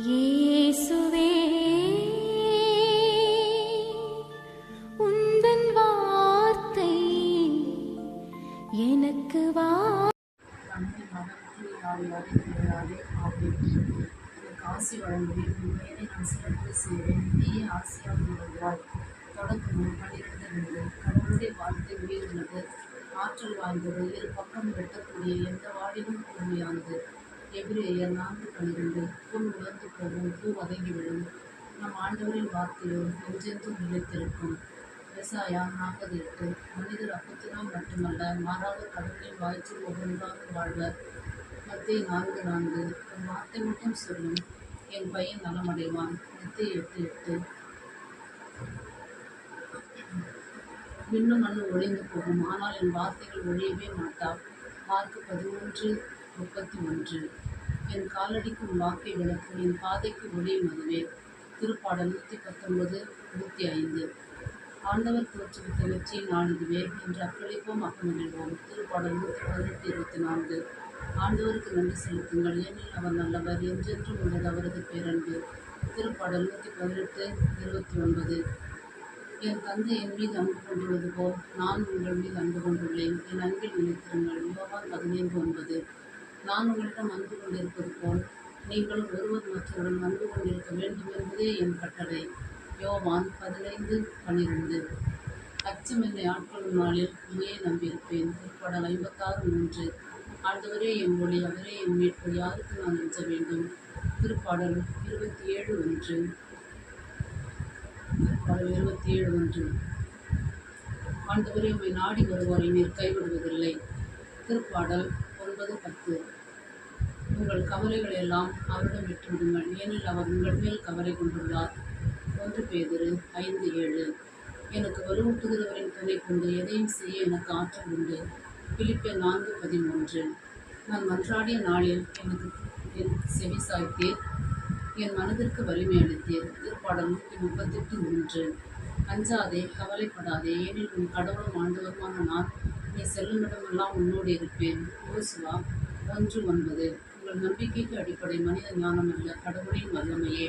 இயேசுவே உந்தன் வார்த்தை எனக்கு வா. தந்தை மகன் ஆவியாரே ஆசி வழங்குவேன் உண்மையை நான் சிறப்பு செய்வேன் நீயே ஆசியாக வருவாய் தொடக்கம் பன்னிரண்டு ரெண்டு கடவுளுடைய வார்த்தை உயிருள்ளது ஆற்றல் வாய்ந்தது இரு பக்கம் வெட்டக்கூடிய எந்த வாடிலும் கூர்மையானது எபிரேயர் நான்கு பன்னிரண்டு. உலர்ந்து போகும் பூ வதங்கி விழும் நம் ஆண்டவரின் வார்த்தையோ நெஞ்சென்றும் நிலைத்திருக்கும். விவசாயா நாற்பது எட்டு மனிதர் அப்பத்தினால் மட்டுமல்ல மாறாக கடவுளின் வாய்ச்சில் ஒவ்வொன்றாக வாழ்வர். மத்திய நான்கு நான்கு ஒரு வார்த்தை மட்டும் சொல்லும். என் பையன் நலமடைவான். மத்திய எட்டு எட்டு. விண்ணும் மண்ணு ஒளிந்து போகும். ஆனால் என் வார்த்தைகள் ஒழியவே மாட்டா. மார்க் பதிமூன்று முப்பத்தி ஒன்று. என் காலடிக்கும் வாக்கை விளக்கும் என் பாதைக்கு ஒளியும் அதுவே திருப்பாடல் நூற்றி பத்தொன்பது நூற்றி ஐந்து. ஆண்டவர் தோற்றுவித்த வெற்றியின் ஆளுதுவே என்று அக்களிப்போம் அக்கமகிழ்வோம் திருப்பாடல் நூற்றி பதினெட்டு இருபத்தி நான்கு. ஆண்டவருக்கு நன்றி செலுத்துங்கள். ஏனில் அவர் நல்லவர் என்றென்றும் உள்ளது அவரது பேரன்பு. திருப்பாடல் நூற்றி பதினெட்டு இருபத்தி ஒன்பது. என் தந்தை என் மீது அன்பு கொண்டுள்ளது போல் நான் உங்கள் மீது அன்பு கொண்டுள்ளேன். என் அன்பில் நினைத்திருங்கள். யோவான் பதினைந்து ஒன்பது. நான் உங்களிடம் வந்து கொண்டிருப்பது போல் நீங்கள் ஒருவர் மற்றவருடன் வந்து கொண்டிருக்க வேண்டும் என்பதே என் கட்டளை. யோவான் பதினைந்து பன்னிரெண்டு. அச்சமில்லை ஆட்களும் நாளில் உண்மையை நம்பியிருப்பேன். திருப்படம் ஐம்பத்தாறு மூன்று. ஆண்டவரே என் ஒளி அவரே என் மீட்பு. யாருக்கு நான் அஞ்ச வேண்டும்? திருப்பாடல் இருபத்தி ஏழு ஒன்று. திருப்பாடல் இருபத்தி ஏழு ஒன்று. ஆண்டவரே உண்மை நாடி வருவோரை நீர் கைவிடுவதில்லை. திருப்பாடல் ஒன்பது பத்து உங்கள் கவலைகள் எல்லாம் அவரிடம் விட்டுவிடுங்கள் ஏனில் அவர் உங்கள் மேல் கவலை கொண்டுள்ளார். ஒன்று பேதிரு ஐந்து ஏழு. எனக்கு வலுவூட்டுகிறவரின் துணை கொண்டு எதையும் செய்ய எனக்கு ஆற்றல் உண்டு. பிலிப்பே நான்கு பதிமூன்று. நான் மன்றாடிய நாளில் எனக்கு என் செவி சாய்த்தேன் என் மனதிற்கு வலிமை அளித்தீர். திருப்பாடல் நூற்றி முப்பத்தெட்டு மூன்று அஞ்சாதே கவலைப்படாதே. ஏனில் உன் கடவுளும் ஆண்டவருமான நான் நீ செல்லும் இடமெல்லாம் உன்னோடு இருப்பேன். யோசுவா ஒன்று ஒன்பது. உங்கள் நம்பிக்கைக்கு அடிப்படை மனித ஞானம் அல்ல கடவுளின் வல்லமையே.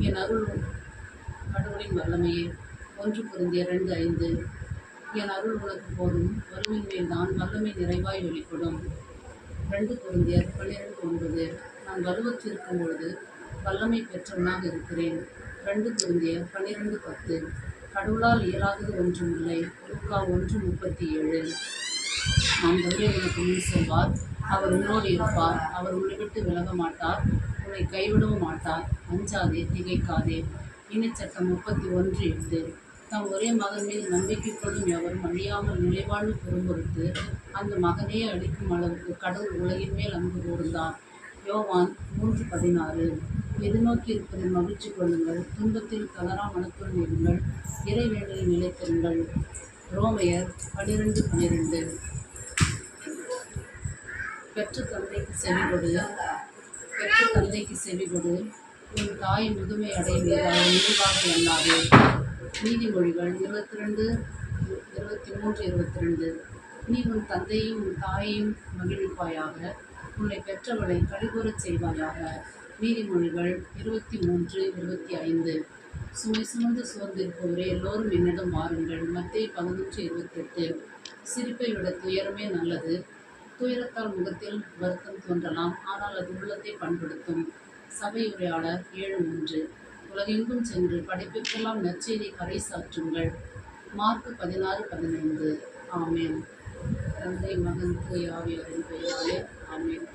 என் அருள் கடவுளின் வல்லமையே. ஒன்று பொருந்திய ரெண்டு ஐந்து. என் அருள் உனக்கு போதும். வறுமையின் மேல் தான் வல்லமை நிறைவாய் வெளிப்படும் ரெண்டு பொருந்தியர் பன்னிரண்டு ஒன்பது. நான் வலுவற்றிருக்கும் பொழுது வல்லமை பெற்றவனாக இருக்கிறேன். ரெண்டு பொருந்திய பன்னிரண்டு பத்து. கடவுளால் இயலாதது ஒன்றும் இல்லை லூக்கா ஒன்று முப்பத்தி ஏழு ஆண்டவரே உனக்கு முன் செல்வார். அவர் உன்னோடு இருப்பார். அவர் உன்னை விட்டு விலக மாட்டார். உன்னை கைவிடவும் மாட்டார். அஞ்சாதே திகைக்காதே. இணைச்சட்டம் முப்பத்தி ஒன்று எட்டு தம் ஒரே மகன் மீது நம்பிக்கை கொள்ளும் எவரும் அழியாமல் நிலைவாழ்வு பெறும் அந்த மகனையே அடிக்கும் அளவுக்கு கடவுள் உலகின் மேல் அன்பு கூர்ந்தார். யோவான் மூன்று பதினாறு. எதிர்நோக்கி இருப்பதை மகிழ்ச்சி கொள்ளுங்கள். துன்பத்தில் கலரா மனத்துடன் இருங்கள். இறைவேண்டலில் நிலைத்திருங்கள். ரோமையர் பன்னிரெண்டு பன்னிரெண்டு பெற்ற தந்தைக்கு செவிகொடு. பெற்ற தந்தைக்கு செவிகொடு. உன் தாய் முதுமை அடையும் இயல்பாக எண்ணாது நீதிமொழிகள் இருபத்தி ரெண்டு இருபத்தி மூன்று இருபத்தி ரெண்டு நீ உன் தந்தையும் உன் தாயையும் மகிழ்விப்பாயாக. உன்னை பெற்றவளை கழிவுறச் செய்வாயாக. நீதிமொழிகள் இருபத்தி மூன்று இருபத்தி ஐந்து. சுமை சுமந்து சோர்ந்திருப்பவரே எல்லோரும் என்னிடம் வாருங்கள். மத்திய பதினொன்று இருபத்தெட்டு. சிரிப்பை விட துயரமே நல்லது. துயரத்தால் முகத்தில் வருத்தம் தோன்றலாம். ஆனால் அது உள்ளத்தை பண்படுத்தும். சபை உரையாளர் ஏழு மூன்று உலகெங்கும் சென்று படைப்பிற்கெல்லாம் நற்செய்தி கரை சாற்றுங்கள். மார்க் பதினாறு பதினைந்து. ஆமேன். தந்தை மகன் தூயாவியாரின் பெயராலே ஆமேன்.